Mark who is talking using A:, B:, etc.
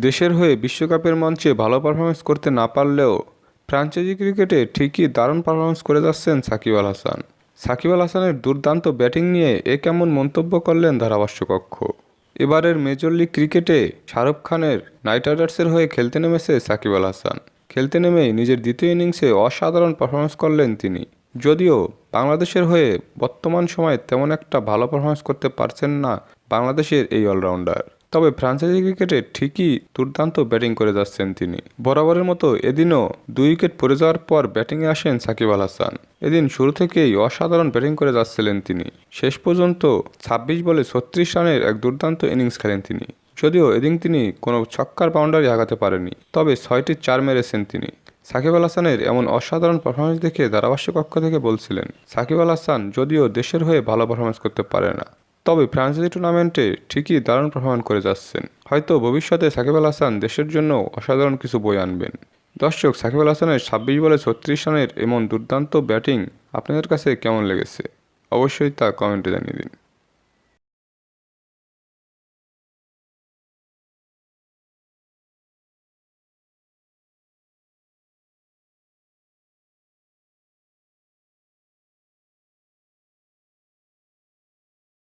A: দেশের হয়ে বিশ্বকাপের মঞ্চে ভালো পারফরমেন্স করতে না পারলেও ফ্রাঞ্চাইজি ক্রিকেটে ঠিকই দারুণ পারফরমেন্স করে যাচ্ছেন সাকিব আল হাসান। সাকিব আল হাসানের দুর্দান্ত ব্যাটিং নিয়ে এ কেমন মন্তব্য করলেন ধারাভাষ্যকক্ষ? এবারের মেজর লিগ ক্রিকেটে শাহরুখ খানের নাইট রাইডার্সের হয়ে খেলতে নেমেছে সাকিব আল হাসান। খেলতে নেমেই নিজের দ্বিতীয় ইনিংসে অসাধারণ পারফরমেন্স করলেন তিনি। যদিও বাংলাদেশের হয়ে বর্তমান সময়ে তেমন একটা ভালো পারফরমেন্স করতে পারছেন না বাংলাদেশের এই অলরাউন্ডার তবে ফ্রান্সাইজি ক্রিকেটে ঠিকই দুর্দান্ত ব্যাটিং করে যাচ্ছেন তিনি। বরাবরের মতো এদিনও দুই উইকেট পড়ে যাওয়ার পর ব্যাটিংয়ে আসেন সাকিব আল হাসান। এদিন শুরু থেকেই অসাধারণ ব্যাটিং করে যাচ্ছিলেন তিনি। শেষ পর্যন্ত ছাব্বিশ বলে ছত্রিশ রানের এক দুর্দান্ত ইনিংস খেলেন তিনি। যদিও এদিন তিনি কোনো ছক্কার বাউন্ডারি আগাতে পারেনি তবে ছয়টি চার মেরেছেন তিনি। সাকিব আল হাসানের এমন অসাধারণ পারফরমেন্স দেখে ধারাভাষ্য কক্ষ থেকে বলছিলেন, সাকিব আল হাসান যদিও দেশের হয়ে ভালো পারফরমেন্স করতে পারে না তবে ফ্রান্সিস টুর্নামেন্টে ঠিকই দারুণ প্রমাণ করে যাচ্ছেন। হয়তো ভবিষ্যতে সাকিব আল হাসান দেশের জন্য অসাধারণ কিছু বই আনবেন। দর্শক, সাকিব আল হাসানের ছাব্বিশ বলে ছত্রিশ রানের এমন দুর্দান্ত ব্যাটিং আপনাদের কাছে কেমন লেগেছে? অবশ্যই তা কমেন্টে জানিয়ে দিন।